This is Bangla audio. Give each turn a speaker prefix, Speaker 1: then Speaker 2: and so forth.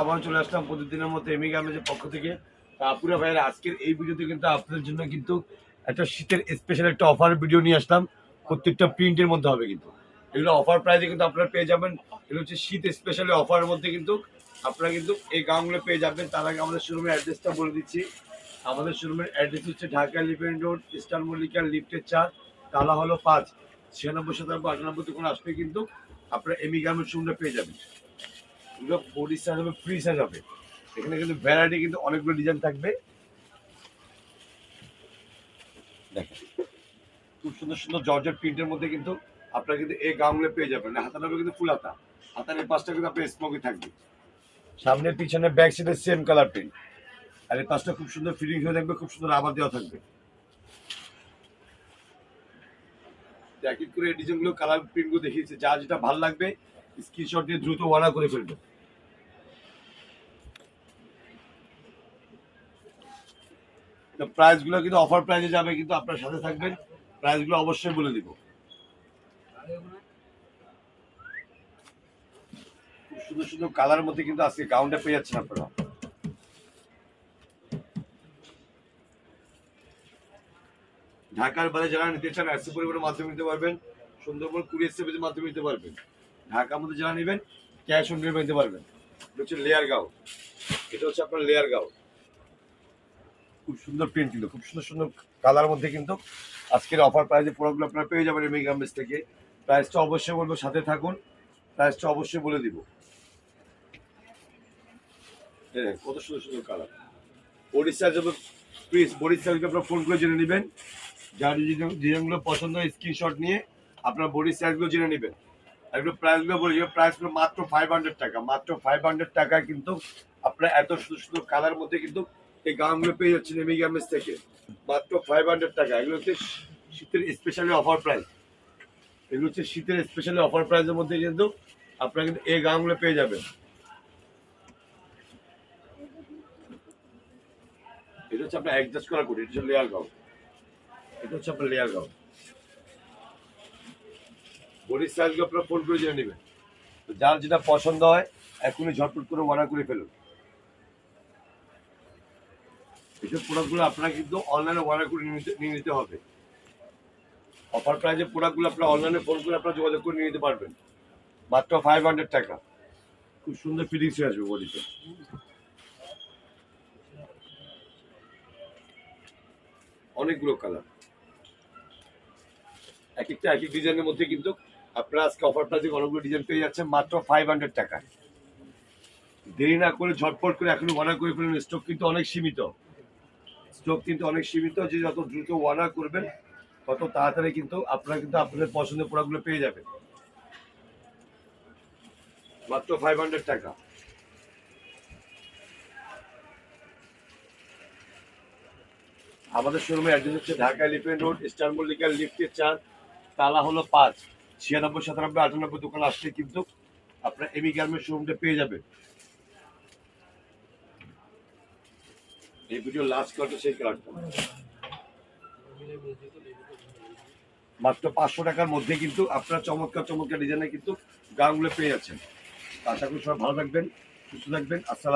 Speaker 1: আবার চলে আসলাম প্রতিদিনের মতো এমি গ্যামেজের পক্ষ থেকে। ভাইয়ের, আজকের এই ভিডিওতে কিন্তু আপনাদের জন্য কিন্তু একটা শীতের স্পেশাল একটা অফার ভিডিও নিয়ে আসলাম। প্রত্যেকটা প্রিন্টের মধ্যে হবে কিন্তু। এগুলো অফার প্রাইসে কিন্তু আপনারা পেয়ে যাবেন। এগুলো হচ্ছে শীত স্পেশালি অফারের মধ্যে কিন্তু আপনারা কিন্তু এই গাউনগুলো পেয়ে যাবেন। তার আগে আমাদের শোরুমের অ্যাড্রেসটা বলে দিচ্ছি। আমাদের শোরুমের অ্যাড্রেস হচ্ছে ঢাকা লিপেন রোড ইস্টার মল্লিকা লিফটের চার, তালা হলো পাঁচ। ছিয়ানব্বই শতাংশ, আটানব্বই তখন আসলে কিন্তু আপনারা এমি গার্মেন্ট শোরুমটা পেয়ে যাবেন। এগুলো হবে ফ্রি সাইজ হবে। এখানে কিন্তু ভ্যারাইটি কিন্তু অনেকগুলো ডিজাইন থাকবে। খুব সুন্দর সুন্দর প্রিন্টের মধ্যে কিন্তু কিন্তু এই পেয়ে যাবেন। হবে কিন্তু ফুল হাতা। এই পাশটা কিন্তু আপনার স্মোকি থাকবে। সামনে, পিছনে ব্যাক সাইডে সেম কালার প্রিন্ট আর এই পাঁচটা খুব সুন্দর ফিটিং হয়ে থাকবে, খুব সুন্দর আবার দেওয়া থাকবে। এক করে এই ডিজাইনগুলো কালার প্রিন্টগুলো দেখিয়েছে। যা যেটা ভালো লাগবে স্ক্রিনশট দিয়ে দ্রুত অর্ডার করে ফেলবেন। তো প্রাইসগুলো কিন্তু অফার প্রাইসে যাবে, কিন্তু আপনার সাথে থাকবেন। প্রাইসগুলো অবশ্যই বলে দিব। সুন্দর সুন্দর কালারের মধ্যে কিন্তু আজকে গাউনটা পেয়ে যাচ্ছেন আপনারা। ঢাকার বাইরে যারা নিতে চান অ্যাসি পরিবারের মাধ্যমে নিতে পারবেন, সুন্দরবন কুরিয়ার সার্ভিসের মাধ্যমে নিতে পারবেন। ঢাকার মধ্যে যারা নেবেন ক্যাশ অন ডেলিভারি নিতে পারবেন। এটা হচ্ছে লেয়ার গাউন এটা হচ্ছে আপনার লেয়ার গাউন খুব সুন্দর প্রিন্ট ছিল খুব সুন্দর সুন্দর কালার মধ্যে কিন্তু আজকের অফার প্রাইসে প্রোডাক্টগুলো আপনারা পেয়ে যাবেন এমি গার্মেন্টস থেকে। প্রাইসটা অবশ্যই বলব, সাথে থাকুন। প্রাইসটা অবশ্যই বলে দিব। কত সুন্দর সুন্দর colour body size please body সাইজকে আপনারা ফোন করে জেনে নেবেন। যার ডিজাইনগুলো পছন্দ হয় স্ক্রিনশট নিয়ে আপনার বডি সাইজগুলো জেনে নেবেন। আর এগুলো প্রাইসগুলো বলি প্রাইসগুলো মাত্র ফাইভ হান্ড্রেড টাকা। মাত্র ফাইভ হান্ড্রেড টাকায় কিন্তু আপনার এত সুন্দর সুন্দর কালার মধ্যে কিন্তু এই গাউনগুলো পেয়ে যাচ্ছেন এমি গার্মেন্টস থেকে। মাত্র ফাইভ হান্ড্রেড টাকা। এগুলো হচ্ছে শীতের স্পেশালি অফার প্রাইস এগুলো হচ্ছে শীতের স্পেশালি অফার প্রাইসের মধ্যে কিন্তু আপনারা কিন্তু এই গাউনগুলো পেয়ে যাবেন। এটা হচ্ছে আপনার অ্যাডজাস্ট করা করি এটা হচ্ছে লেয়ার গাউন এটা হচ্ছে আপনার লেয়ার গাউন বডির সাইজগুলো আপনারা ফোন করে জেনে নেবেন। যার যেটা পছন্দ হয়, এখনই ঝটপট করে অর্ডার করে ফেলুন। এইসব প্রোডাক্টগুলো আপনারা কিন্তু অনলাইনে অর্ডার করে নিয়ে নিতে- হবে। অফার প্রাইজে প্রোডাক্টগুলো আপনারা অনলাইনে ফোন করে আপনারা যোগাযোগ করে নিয়ে নিতে পারবেন। মাত্র ফাইভ হান্ড্রেড টাকা। খুব সুন্দর হয়ে আসবে বডিতে অনেকগুলো কালার এক একটা, এক এক ডিজাইনের মধ্যে কিন্তু আপনারা আজকে অফার প্রাইসে অনেকগুলো ডিজাইন পেয়ে যাচ্ছেন, মাত্র ফাইভ হান্ড্রেড টাকায়। দেরি না করে ঝটপট করে এখনও অর্ডার করে ফেলুন স্টক কিন্তু অনেক সীমিত। স্টক কিন্তু অনেক সীমিত, যে যত দ্রুত অর্ডার করবেন, তত তাড়াতাড়ি কিন্তু আপনারা কিন্তু আপনাদের পছন্দের প্রোডাক্টগুলো পেয়ে যাবেন। মাত্র ফাইভ হান্ড্রেড টাকা। আমাদের শোরুমে অ্যাড্রেস হচ্ছে ঢাকা এলিফেন্ট রোড ইস্টার মল্লিকার লিফটের চার তালা হলো পাঁচ, ছিয়ানব্বই, সাতানব্বই, আটানব্বই দোকান আসলে কিন্তু আপনার এমি গার্মেন্ট শোরুমটা পেয়ে যাবেন। এই ভিডিও লাস্ট কালারটা সেই কালারটা মাত্র পাঁচশো টাকার মধ্যে কিন্তু আপনারা চমৎকার চমৎকার ডিজাইনে কিন্তু গানগুলো পেয়ে যাচ্ছেন। আশা করি সবাই ভালো থাকবেন, সুস্থ থাকবেন। আসসালাম